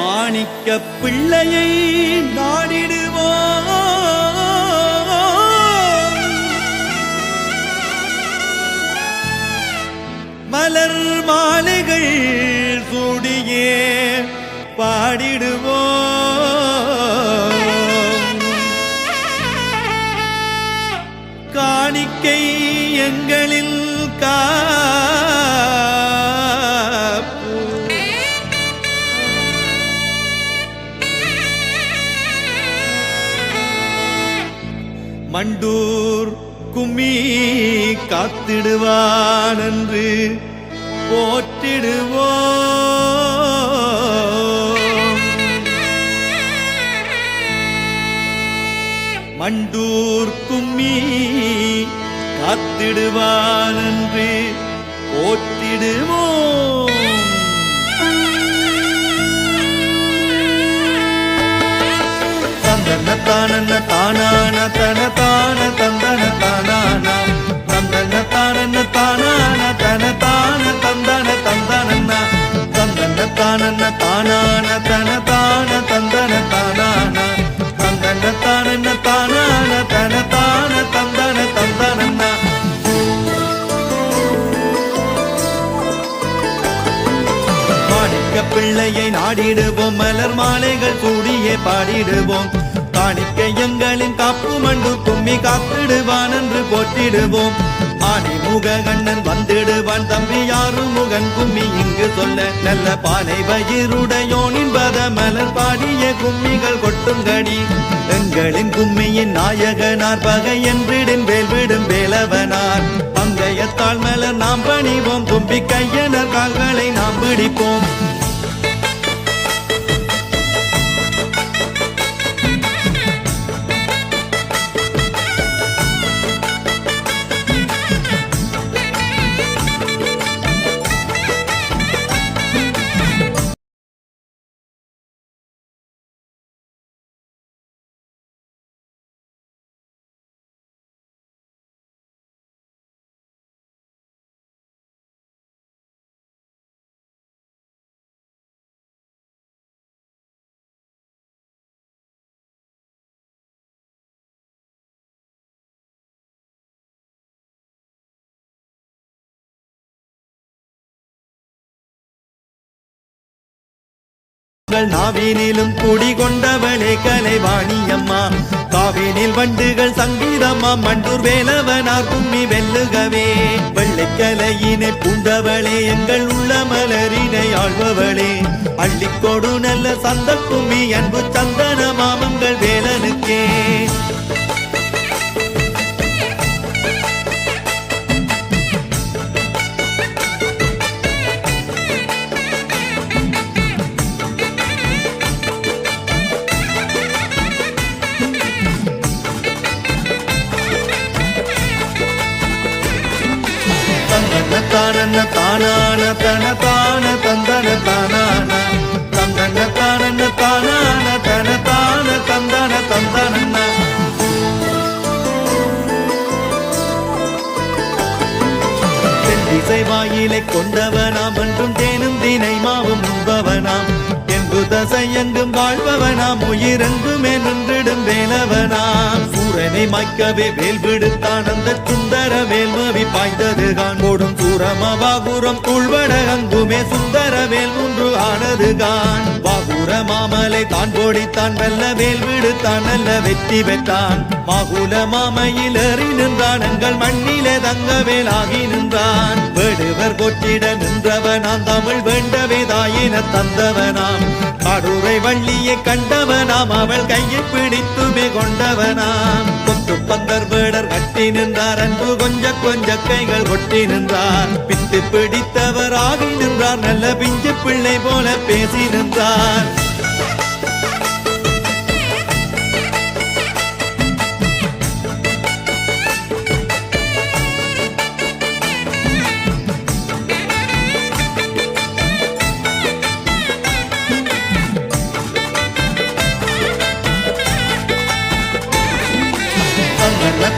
மாணிக்க பிள்ளையை நாடிடுவோம். மலர் மாலைகள் சூடியே பாடிடுவோம். காணிக்கை எங்களில் கா மண்டூர் கும்மி காத்திடுவான் என்று போற்றிடுவோ. மண்டூர் கும்மி காத்திடுவான் என்று போற்றிடுவோ தந்தன தானன தானான தன மலர் மாலைகள் சூடியே பாடிடுவோம். காணிக்க எங்களின் காப்பு மண்டு கும்மி காத்திடுவான் என்று போற்றிடுவோம். ஆணி முக கண்ணன் வந்திடுவான் தம்பி யாரு முகன் கும்மி? இங்கு சொல்ல நல்ல பானை வயிறுடையோனின் பத மலர் பாடிய கும்மிகள் கொட்டுங்கடி எங்களின் கும்மியின் நாயகனார் பகை என்றிடின் வேல் விடும் வேலவனார். பங்கையத்தாள் மலர் நாம் பணிவோம் கும்பி கையனர் கால்களை நாம் பிடிப்போம். உங்கள் நாவினிலும் குடிகொண்டவளே கலைவாணியம்மா. காவினில் வண்டுகள் சங்கீதம்மா மண்டூர் வேலவனார் கும்மி வெல்லுகவே. வெள்ளைக்கலையினை பூண்டவளே எங்கள் உள்ள மலரினை ஆழ்பவளே அள்ளிக்கொடு நல்ல சந்த கும்மி அன்பு சந்தன மாமங்கள் வேலனுக்கே. தானான தன தான தந்தன தானான. தந்தன தானன தானான தன தான தந்தன தந்தன திசை வாயிலை கொண்டவனாம் என்றும் தேனும் தினை மாவும் உண்பவனாம். என்பு தசை எங்கும் வாழ்பவனாம் உயிரெங்கும் நின்றிடும் வேலவனாம். சூரனை மாய்க்கவே வேல் விடுத்தான் அந்த சுந்தர வேல்மவி பாய்ந்தது காண்போடும் சூரம வாகுரம் உள்வட அங்குமே சுந்தர வேல் ஒன்று ஆனது கான். பாபுர மாமலை தான் போடித்தான் வெல்ல வேல் விடுத்தான் நல்ல வெற்றி பெற்றான். மாகுல மாமையில் ஏறி நின்றான் எங்கள் மண்ணிலே தங்க வேலாகி நின்றான். வேடுவர் கொற்றிட நின்றவனாம் தமிழ் வேண்டவே தாயின தந்தவனாம். கடுரை வள்ளியை கண்டவனாம் அவள் கையை பிடித்துமே கொண்டவனாம். கொஞ்ச கைகள் கொட்டி நின்றார். பித்து பிடித்தவராகி நின்றார். நல்ல பிஞ்சு பிள்ளை போல பேசி நின்றார்.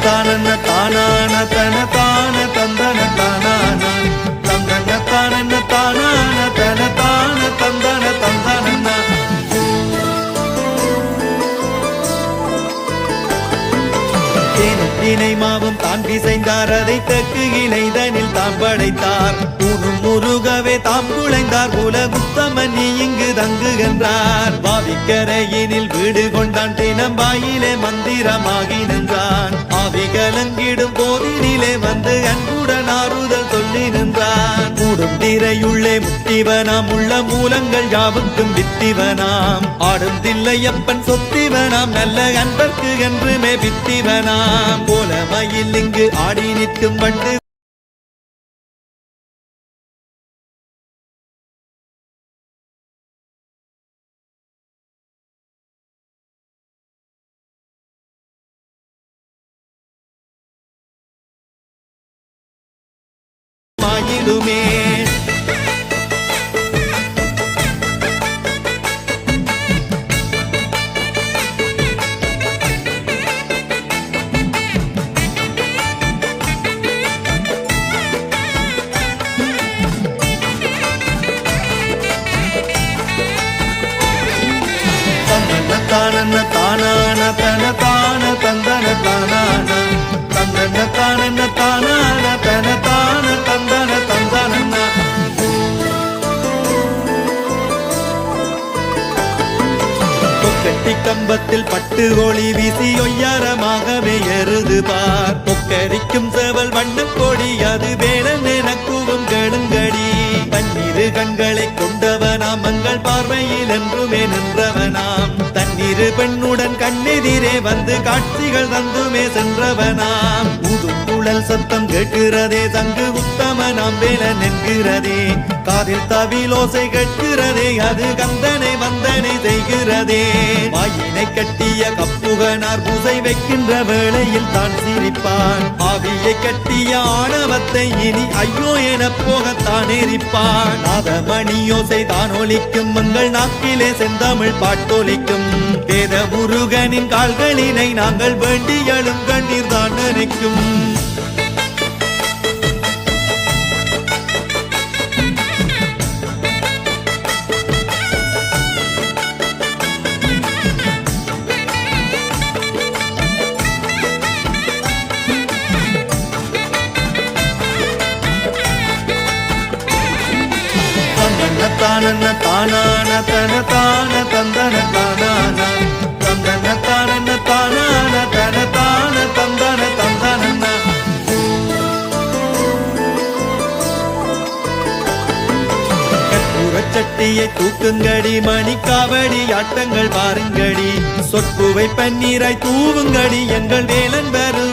தந்தன தானான தன தான தந்தன தானான மாவும் தான்பீசைந்தார் அதை தெற்கு இணைதனில் தாம் படைத்தார். ஊனும் முருகவே தாம் குழைந்தார். உலகுத்தமன் நீ இங்கு தங்குகின்றார் பாவிக்கரையினில் வீடு கொண்டான். தினம்பாயிலே மந்திரமாகி நின்றான். ஆவி கலங்கிடும் போதினிலே வந்து அன்புடன் ஆறுதல் சொல்லி நின்றான். கூடும் திரையுள்ளே முத்திவனாம் உள்ள மூலங்கள் யாவுக்கும் வித்திவனாம். ஆடும் தில்லையப்பன் சொத்திவனாம். நல்ல அன்பர்க்கு என்றுமே வித்திவனாம். போலமையில் இங்கு ஆடி நிற்கும் வண்டு மாயிடுமே கம்பத்தில் பட்டு ஒளி வீசி ஒய்யாரமாகவே எருது பார். பொக்கரிக்கும் செவல் வண்ணக் கொடி அது வேலன் எனக்குவும் கெடுங்கடி. தன்னிரு கண்களை கொண்டவனாம் மங்கள் பார்வையில் என்றுமே நின்றவனாம். தன் சிறு பெண்ணுடன் கண்ணெதிரே வந்து காட்சிகள் தந்துமே சென்றவனாம். ஊதுக்குழல் சத்தம் கேட்கிறதே தங்கு உத்தமனாம் வேலன் என்கிறதே. காதில் தவிலோசை கேட்கிறதே அது கந்தனை வந்தனை செய்கிறதே. வாயினை கட்டிய கப்புகனார் பூசை வைக்கின்ற வேளையில் தான் சிரிப்பான். ஆவியை கட்டிய ஆணவத்தை இனி ஐயோ என போகத்தான் எரிப்பான். நாதமணியோசை தான் ஒலிக்கும் மங்கள் நாக்கிலே செந்தமிழ் பாட்டொலிக்கும். வேத முருகனின் கால்களினை நாங்கள் வேண்டி எழும் கண்ணீர் தான் நினைக்கும். தந்தன தானன தானான தன தான தந்தன தன தான தந்தன தந்தன சட்டியை தூக்குங்கடி மணி காவடி ஆட்டங்கள் பாருங்கடி. சொற்புவை பன்னீராய் தூவுங்கடி எங்கள் வேலன் வரும்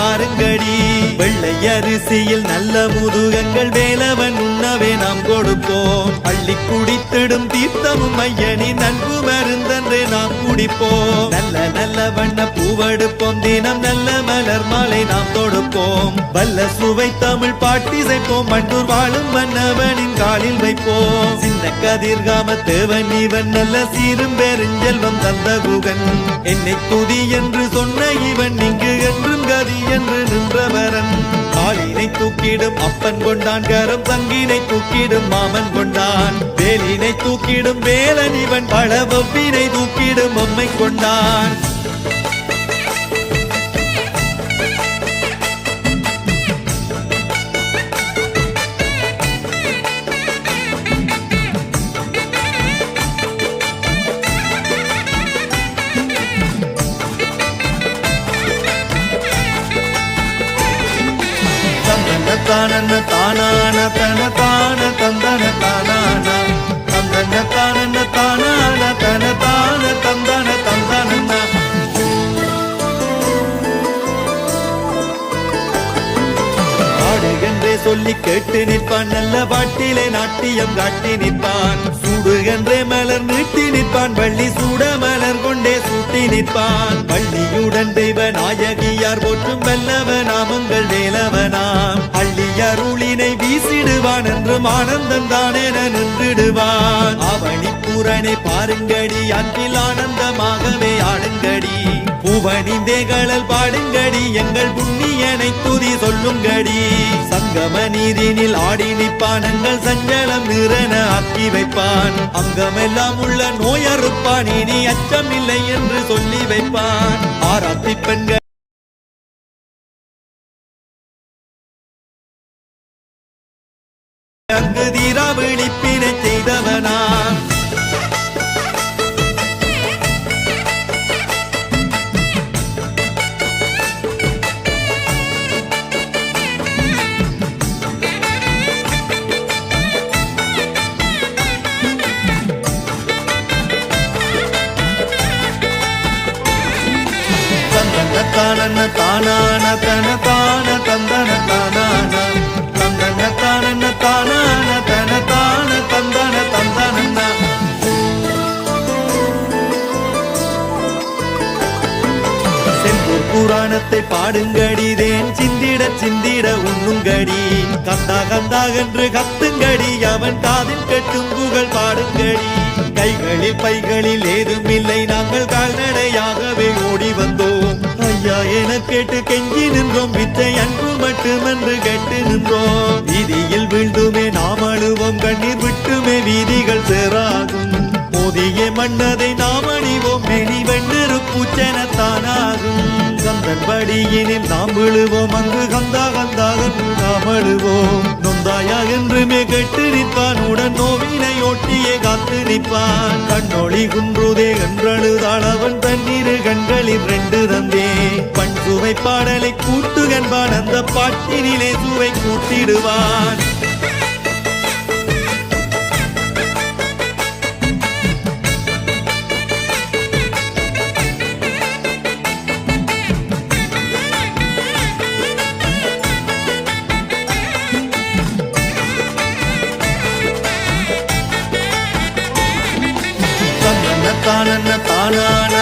பாருங்கடி. வெள்ளை அரிசியில் நல்ல முதுகங்கள் வேலவன் உண்ணவே நாம் கொடுப்போம். அள்ளி குடித்திடும் தீர்த்தமும் ஐயனி நன்கு மருந்தன்றே நாம் குடிப்போம். நல்ல நல்ல வண்ண பூவெடுப்போம். தினம் நல்ல மலர் மாலை நாம் தொடுப்போம். வல்ல சுவை தமிழ் பாட்டிசைப்போம் மண்டூர் வாழும் மன்னவனின் காலில் வைப்போம். சின்ன கதிர்காம தேவன் இவன் நல்ல சீரும் பெருஞ்செல்வம் தந்த குகன். என்னை துதி என்று சொன்ன இவன் இங்கு என்றும் கதி என்று நின்றவரன் காலினை தூக்கிடும் அப்பன் கொண்டான் கரம் தங்கினை தூக்கிடும் மாமன் கொண்டான். வேலினை தூக்கிடும் வேலன் இவன் பழவப்பினை தூக்கிடும் அம்மை கொண்டான். தானன தானான தன தான தந்தன தானான. தந்தன தானன தானான தன தான தந்தன தந்தன பாடுகின்றே சொல்லி கேட்டு நிற்பான் நல்ல பாட்டிலே நாட்டியம் காட்டி நிற்பான். சூடுகின்றே மலர் நீட்டி நிற்பான் பள்ளி சூட மலர் கொண்டே சூட்டி நிற்பான் பள்ளியுடன் தெய்வ நாயகியார் போற்றும் வல்லவ நாமங்கள் வேலவனாம் அள்ளி அருளினை வீசிடுவான் என்றும் ஆனந்தம் தானென நின்றுடுவான். அவனி பூரனை பாருங்கடி அன்பில் ஆனந்தமாகவே ஆடுங்கடி. பூவணிந்தேகளல் பாடுங்கடி எங்கள் புண்ணியனை துதி சொல்லுங்கடி. சங்கம நீரினில் ஆடி நிற்பான் எங்கள் சஞ்சலம் நிறன ஆக்கி வைப்பான். அங்கமெல்லாம் உள்ள நோயறுப்பான் இனி அச்சமில்லை என்று சொல்லி வைப்பான். ஆராத்தி பெண்கள் புராணத்தை பாடுங்கடிதேன் சிந்திட சிந்திட உண்ணுங்கடி. கந்தா கந்தா என்று கத்துங்கடி அவன் காதில் கட்டும் புகழ் பாடுங்கடி. கைகளில் பைகளில் ஏதுமில்லை நாங்கள் கால்நடையாகவே ஓடி வந்தோம். ஐயா என கேட்டு கெஞ்சி நின்றோம் வித்தை அன்பு மட்டுமென்று கேட்டு நின்றோம். வீதியில் வீழ்ந்துமே நாம் அழுவோம் கண்ணீர் விட்டுமே வீதிகள் சேராகும் மோதிய மன்னதை நாம் அணிவோம். மெனி வெண்ணெரு பூச்செனத்தானாகும் கந்தன் படியினில் நாம் விழுவோம். அங்கு கந்தா கந்தாக நாம் அழுவோம். நொந்தாயா என்றுமே கெட்டு நிற்பான். உடன் நோவினை ஒட்டியே காத்து நிற்பான். கண்ணொளி குன்றுதே கன்றழுதாள். அவன் தண்ணீர் கண்களில் ரெண்டு தந்தே. பண் சுவை பாடலை கூட்டுகன்பான். அந்த பாட்டினிலே சுவை கூட்டிடுவான்.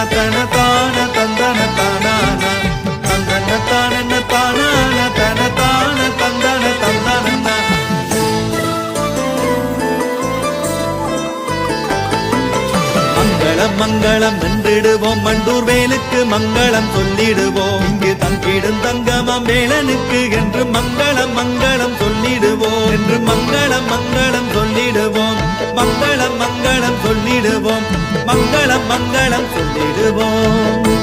தானான மங்களம் நின்றிடுவோம் மண்டூர் வேலுக்கு மங்களம் சொல்லிடுவோம். இங்கு தங்கிடும் தங்கமம் வேலனுக்கு என்று மங்களம் மங்களம் சொல்லிடுவோம். என்று மங்களம் மங்களம் சொல்லிடுவோம். மங்களம் மங்களம் சொல்லிடுவோம். மங்களம் மங்களம் சொல்லிடுவோம்.